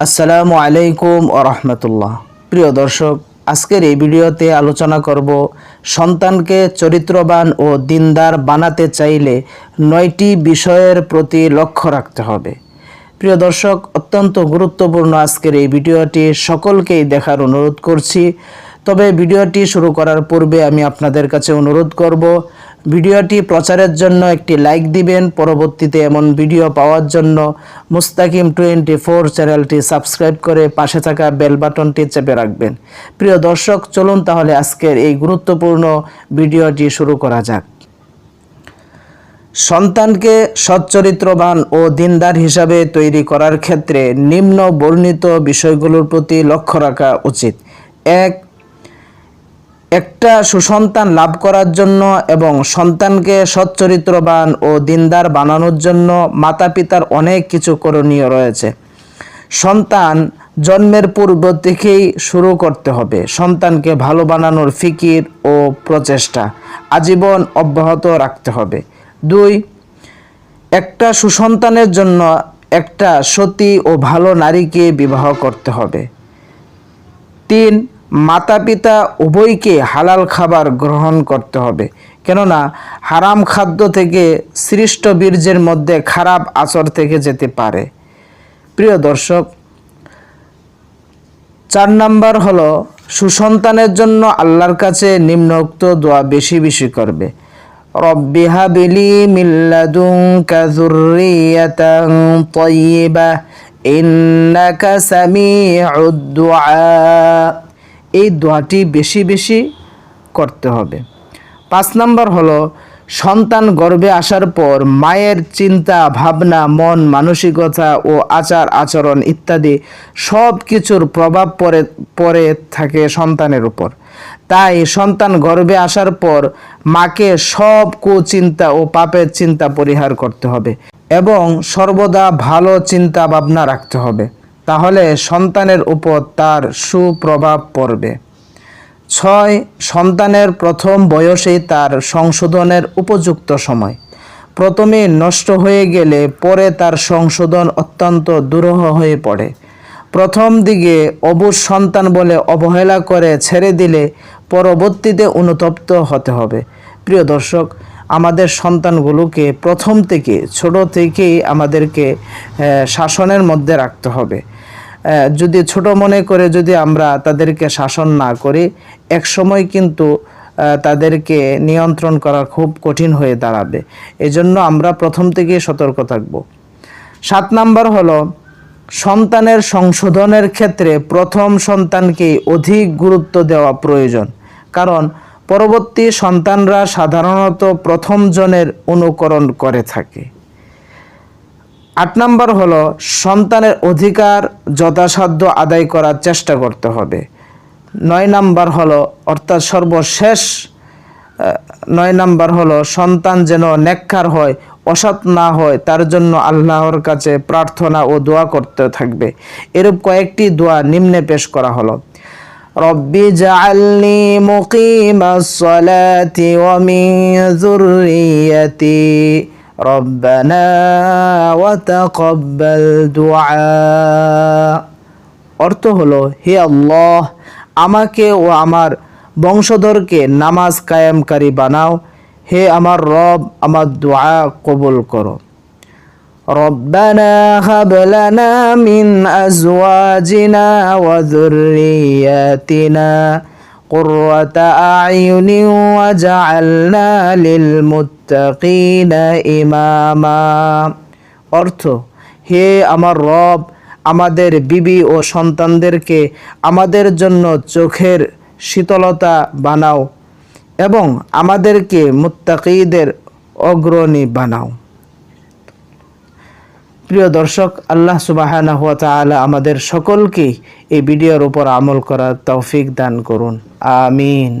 আসসালামু আলাইকুম রহমতুল্লাহ। প্রিয় দর্শক, আজকের এই ভিডিওতে আলোচনা করব সন্তানকে চরিত্রবান ও দিনদার বানাতে চাইলে নয়টি বিষয়ের প্রতি লক্ষ্য রাখতে হবে। প্রিয় দর্শক, অত্যন্ত গুরুত্বপূর্ণ আজকের এই ভিডিওটি সকলকেই দেখার অনুরোধ করছি। তবে ভিডিওটি শুরু করার পূর্বে আমি আপনাদের কাছে অনুরোধ করব ভিডিওটি প্রচারের জন্য একটি লাইক দিবেন। পরবর্তীতে এমন ভিডিও পাওয়ার জন্য মুস্তাকিম টোয়েন্টি ফোর চ্যানেলটি সাবস্ক্রাইব করে পাশে থাকা বেল বাটনটি চেপে রাখবেন। প্রিয় দর্শক, চলুন তাহলে আজকের এই গুরুত্বপূর্ণ ভিডিওটি শুরু করা যাক। সন্তানকে সচ্চরিত্রবান ও দিনদার হিসাবে তৈরি করার ক্ষেত্রে নিম্ন বর্ণিত বিষয়গুলোর প্রতি লক্ষ্য রাখা উচিত। এক একটা সুসন্তান লাভ করার জন্য এবং সন্তানকে সচ্চরিত্রবান ও দিনদার বানানোর জন্য মাতা পিতার অনেক কিছু করণীয় রয়েছে। সন্তান জন্মের পূর্ব থেকেই শুরু করতে হবে। সন্তানকে ভালো বানানোর ফিকির ও প্রচেষ্টা আজীবন অব্যাহত রাখতে হবে। দুই, একটা সুসন্তানের জন্য একটা সতী ও ভালো নারীকে বিবাহ করতে হবে। তিন মাতা পিতা উভয়কে হালাল খাবার গ্রহণ করতে হবে। কেননা, হারাম খাদ্য থেকে সৃষ্ট বীর্যের মধ্যে খারাপ আচর থেকে যেতে পারে। প্রিয় দর্শক, চার নাম্বার হলো, সুসন্তানের জন্য আল্লাহর কাছে নিম্নোক্ত দোয়া বেশি বেশি করবে। মিল্লাদুনকা যুররিয়াতান তাইয়্যিবা ইন্নাকা সামিউদ দুআ। এই দোয়াটি বেশি বেশি করতে হবে। পাঁচ নম্বর হলো, সন্তান গর্ভে আসার পর মায়ের চিন্তা, ভাবনা, মন, মানসিকতা ও আচার, আচরণ ইত্যাদি সব কিছুর প্রভাব পড়ে পড়ে থাকে সন্তানের উপর। তাই সন্তান গর্ভে আসার পর মাকে সব কুচিন্তা ও পাপের চিন্তা পরিহার করতে হবে এবং সর্বদা ভালো চিন্তা ভাবনা রাখতে হবে। তাহলে সন্তানের উপর তার সুপ্রভাব পড়বে। ছয়, সন্তানের প্রথম বয়সেই তার সংশোধনের উপযুক্ত সময়। প্রথমে নষ্ট হয়ে গেলে পরে তার সংশোধন অত্যন্ত দুরূহ হয়ে পড়ে। প্রথম দিকে অবুজ সন্তান বলে অবহেলা করে ছেড়ে দিলে পরবর্তীতে অনুতপ্ত হতে হবে। প্রিয় দর্শক আমাদের সন্তানগুলোকে প্রথম থেকে, ছোট থেকেই আমাদেরকে শাসনের মধ্যে রাখতে হবে। যদি ছোট মনে করে যদি আমরা তাদেরকে শাসন না করি এক সময় কিন্তু তাদেরকে নিয়ন্ত্রণ করা খুব কঠিন হয়ে দাঁড়াবে। এজন্য আমরা প্রথম থেকেই সতর্ক থাকব। সাত নাম্বার হলো, সন্তানের সংশোধনের ক্ষেত্রে প্রথম সন্তানকে অধিক গুরুত্ব দেওয়া প্রয়োজন। কারণ পরবর্তী সন্তানরা সাধারণত প্রথম জনের অনুকরণ করে থাকে। আট নম্বর হলো, সন্তানের অধিকার যথাসাধ্য আদায় করার চেষ্টা করতে হবে। নয় নাম্বার হলো, অর্থাৎ সর্বশেষ নয় নাম্বার হলো, সন্তান যেন নেককার হয়, অসৎ না হয়, তার জন্য আল্লাহর কাছে প্রার্থনা ও দোয়া করতে থাকবে। এরূপ কয়েকটি দোয়া নিম্নে পেশ করা হলো। মুকিমাস সালাতি ওয়া মিন যুররিয়াতি। রব্বানা ওয়া তাকাব্বাল দুআ। অর্থ হলো, হে আল্লাহ, আমাকে ও আমার বংশধরকে নামাজ কায়েমকারী বানাও। হে আমার রব, আমার দোয়া কবুল করো। ربنا هب لنا من أزواجنا وذرياتنا قرة أعين وجعلنا للمتقين إماما অর্থ হে আমার রব আমাদের বিবি ও সন্তানদেরকে আমাদের জন্য চোখের শীতলতা বানাও এবং আমাদেরকে মুত্তাকিদের অগ্রণী বানাও প্রিয় দর্শক, আল্লাহ সুবাহানা হুয়া তাআলা আমাদের সকলকে এই ভিডিওর উপর আমল করার তৌফিক দান করুন। আমিন।